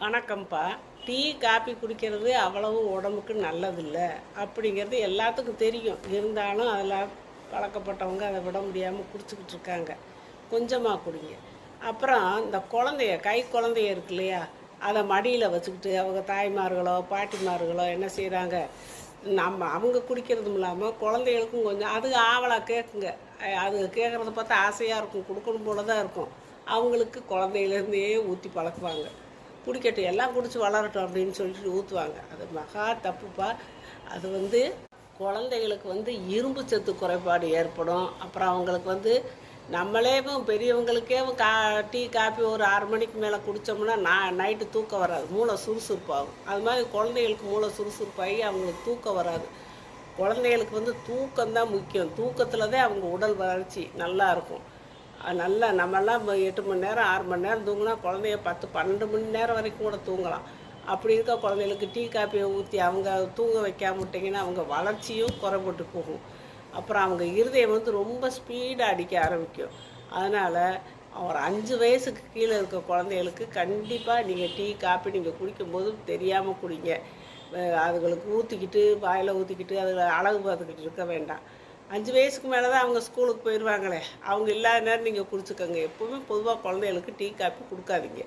வணக்கம்ப்பா tea coffee குடிக்கிறது அவ்வளவு உடம்புக்கு நல்லதில்லை. அப்படிங்கிறது எல்லாத்துக்கும் தெரியும். இருந்தாலும் அதில் பழக்கப்பட்டவங்க அதை விட முடியாமல் குடிச்சிக்கிட்டு இருக்காங்க. கொஞ்சமாக குடிங்க. அப்புறம் இந்த குழந்தைய கை குழந்தைய இருக்கு இல்லையா? அதை மடியில் வச்சுக்கிட்டு அவங்க தாய்மார்களோ பாட்டிமார்களோ என்ன செய்கிறாங்க நம்ம அவங்க குடிக்கிறதும் இல்லாமல் குழந்தைகளுக்கும் கொஞ்சம் அது ஆவலாக கேட்குங்க அது கேட்குறத பார்த்தா ஆசையாக இருக்கும். கொடுக்கணும் போல தான் இருக்கும். அவங்களுக்கு குழந்தையிலேருந்தே ஊற்றி பழக்குவாங்க. குடிக்கட்டும் எல்லாம் குடிச்சு வளரட்டும் அப்படின்னு சொல்லிட்டு ஊற்றுவாங்க அது மகா தப்புப்பா. அது வந்து குழந்தைகளுக்கு வந்து இரும்பு சத்து குறைபாடு ஏற்படும். அப்புறம் அவங்களுக்கு வந்து நம்மளே பெரியவங்களுக்கே கா டீ காப்பி ஒரு ஆறு மணிக்கு மேலே குடித்தோம்னா நான் நைட்டு தூக்கம் வராது. மூளை சுறுசுறுப்பாகும். அது மாதிரி குழந்தைகளுக்கு மூளை சுறுசுறுப்பாகி அவங்களுக்கு தூக்கம் வராது. குழந்தைகளுக்கு வந்து தூக்கம் தான் முக்கியம். தூக்கத்தில் தான் அவங்க உடல் வளர்ச்சி நல்லா இருக்கும். நல்லா நம்மெல்லாம் எட்டு மணி நேரம் ஆறு மணி நேரம் தூங்கினா குழந்தைய பத்து பன்னெண்டு மணி நேரம் வரைக்கும் கூட தூங்கலாம். அப்படி இருக்க குழந்தைகளுக்கு டீ காப்பியை ஊற்றி அவங்க தூங்க வைக்காம விட்டிங்கன்னா அவங்க வளர்ச்சியும் குறைபட்டு போகும். அப்புறம் அவங்க இருதயம் வந்து ரொம்ப ஸ்பீடாக அடிக்க ஆரம்பிக்கும். அதனால் ஒரு அஞ்சு வயசுக்கு கீழே இருக்க குழந்தைகளுக்கு கண்டிப்பாக நீங்கள் டீ காப்பி நீங்கள் குடிக்கும்போது தெரியாமல் குடிங்க. அதுகளுக்கு அதுங்களுக்கு ஊற்றிக்கிட்டு வாயில் ஊற்றிக்கிட்டு அதுகளை அழகு பார்த்துக்கிட்டு இருக்க வேண்டாம். அஞ்சு வயசுக்கு மேலே தான் அவங்க ஸ்கூலுக்கு போயிடுவாங்களே அவங்க இல்லாத நேரம் நீங்கள் குடிச்சுக்கோங்க. எப்போவுமே பொதுவாக குழந்தைகளுக்கு டீ காப்பி கொடுக்காதீங்க.